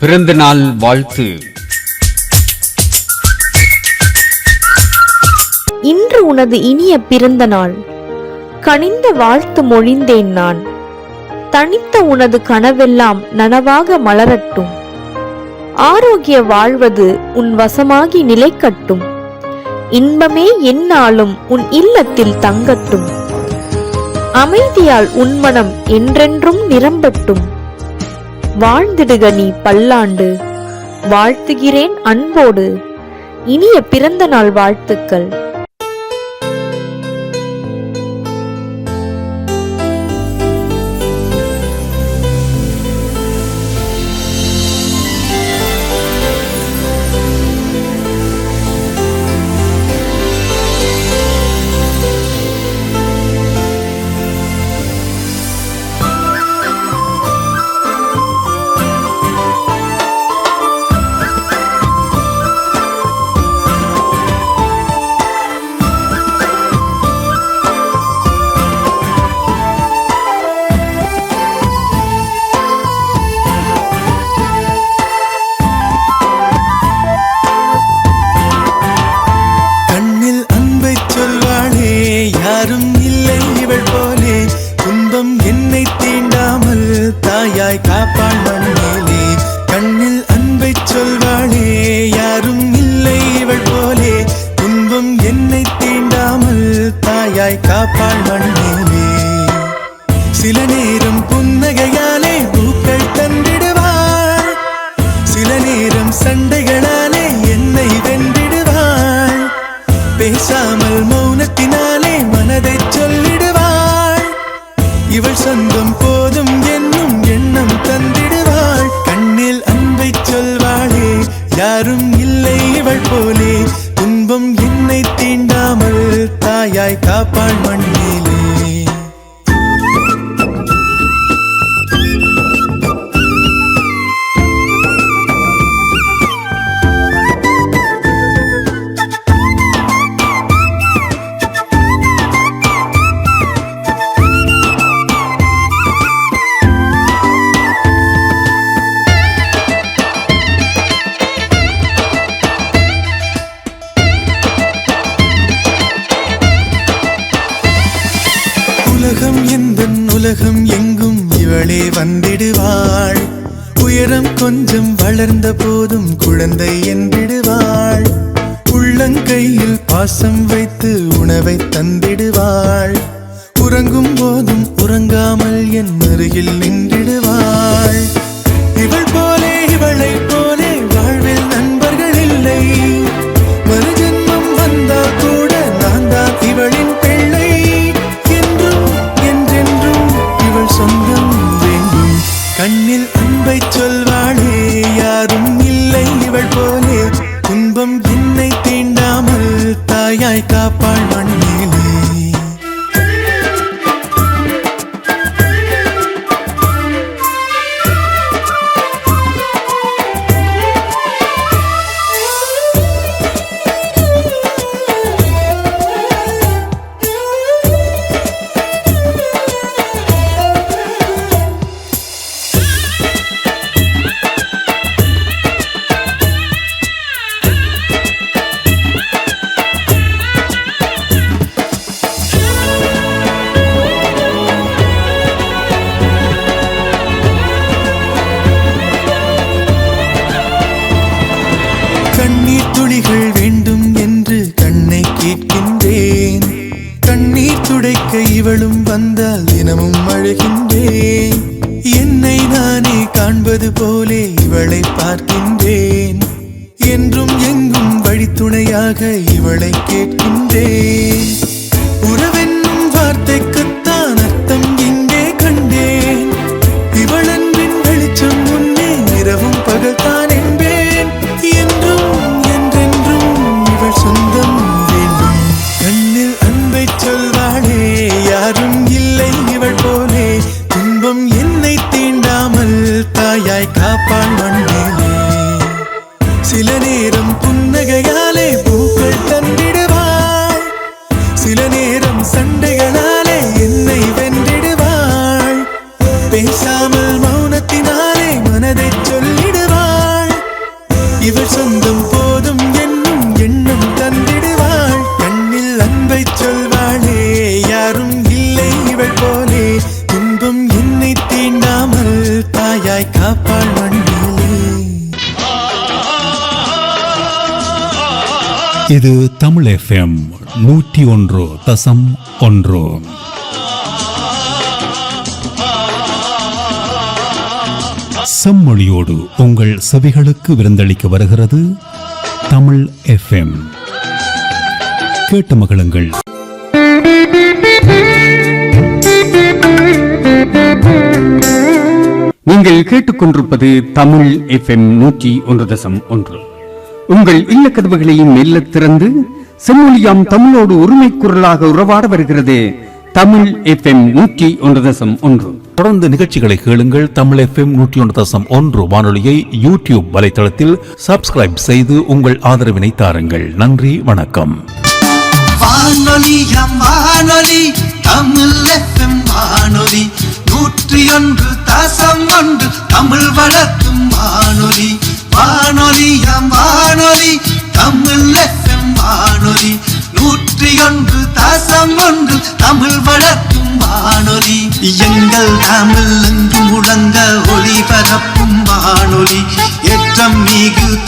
பிறந்த நாள் வாழ்த்து. இன்று உனது இனிய பிறந்த நாள். கனிந்த வாழ்த்து மொழிந்தேன் நான். தனித்த உனது கனவெல்லாம் நனவாக மலரட்டும். ஆரோக்கிய வாழ்வது உன் வசமாகி நிலைக்கட்டும். இன்பமே என்னாலும் உன் இல்லத்தில் தங்கட்டும். அமைதியால் உன் மனம் என்றென்றும் நிரம்பட்டும். வாழ்ந்திடுக நீ பல்லாண்டு. வாழ்த்துகிறேன் அன்போடு. இனிய பிறந்த நாள் வாழ்த்துக்கள். தாயாய் காப்பாள் மண்ணிலே கண்ணில் அன்பை சொல்வாளே யாரும் இல்லை இவள் போலே. துன்பம் என்னை தீண்டாமல் தாயாய் காப்பாள் மண்ணிலே சில நேரம் புன்னகையாலே பூக்கள் தந்திடுவாள். சில நேரம் சண்டைகளாலே என்னை வென்றிடுவாள். பேசாமல் மௌனத்தினாலே மனதை சொல்லிடுவாள். இவள் சொந்தம் போ உலகம் எந்த உலகம் எங்கும் இவளே வந்திடுவாள். உயரம் கொஞ்சம் வளர்ந்த போதும் குழந்தை என்றிடுவாள். உள்ளங்கையில் பாசம் வைத்து உணவை தந்திடுவாள். உறங்கும் போதும் உறங்காமல் என் அருகில் நின்றிடுவாள். இவள் போலே இவளை கேட்கின்றேன் கண்ணீர் துடைக்க இவளும் வந்தால் தினமும் அழுகின்றேன். என்னை நானே காண்பது போலே இவளை பார்க்கின்றேன். என்றும் எங்கும் வழித்துணையாக இவளை கேட்கின்றேன். உறவு இது தமிழ் எஃப்எம் நூற்றி ஒன்று தசம் ஒன்று. செம்மொழியோடு உங்கள் செவிகளுக்கு விருந்தளிக்க வருகிறது தமிழ் எஃப்எம் கேட்டு மகிழுங்கள். நீங்கள் கேட்டுக்கொண்டிருப்பது தமிழ் எஃப்எம் நூற்றி ஒன்று தசம் ஒன்று. உங்கள் இல்ல கதவுகளையும் மெல்ல திறந்து செம்மொழியாம் தமிழோடு உரிமை குரலாக உறவாட வருகிறது தமிழ் எஃப்எம் நூற்றி ஒன்று தசம் ஒன்று. தொடர்ந்து நிகழ்ச்சிகளை கேளுங்கள் தமிழ் எஃப்எம் நூற்றி ஒன்று தசம் ஒன்று வானொலியை யூடியூப் வலைத்தளத்தில் சப்ஸ்கிரைப் செய்து உங்கள் ஆதரவினை தாருங்கள். நன்றி வணக்கம். வானொலியம் வானொலி தமிழ் எஃப்எம் வானொலி நூற்றி ஒன்று தசம் ஒன்று தமிழ் வளர்க்கும் வானொலி. வானொலி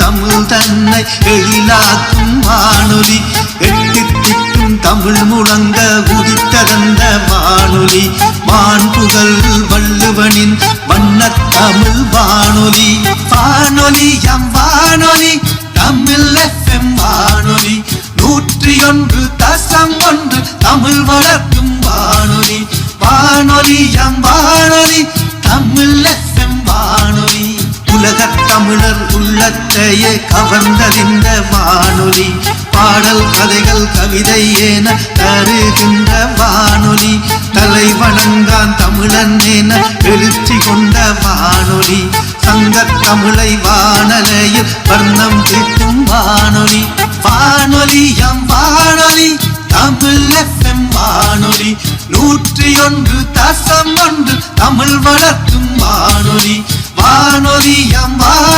தமிழ் தன்னை எழிலாக்கும் வானொலி. எட்டு திக்கும் தமிழ் முழங்க உதித்ததந்த வானொலி. வான்புகள் வள்ளுவனின் வண்ண தமிழ் வானொலி. வானொலி எம் வானொலி தமிழ் எஃப்எம் வானொலி. நூற்றி ஒன்று தசம் ஒன்று தமிழ் வளர்ப்பு தமிழர் உள்ளத்தையே கவர்ந்தறிந்த வானொலி. பாடல் கதைகள் கவிதை என தருகின்ற வானொலி. தலை வணங்கான் தமிழன் என எழுச்சி கொண்ட வானொலி. சங்க தமிழை வானலையில் வர்ணம் தீட்டும் வானொலி. வானொலி எம் வானொலி தமிழ் எஃப்எம் வானொலி. நூற்றி ஒன்று தசம் ஒன்று தமிழ் வளர்க்கும் வானொலி. வானொலி எம் வானொலி தமிழ் எஃப்எம்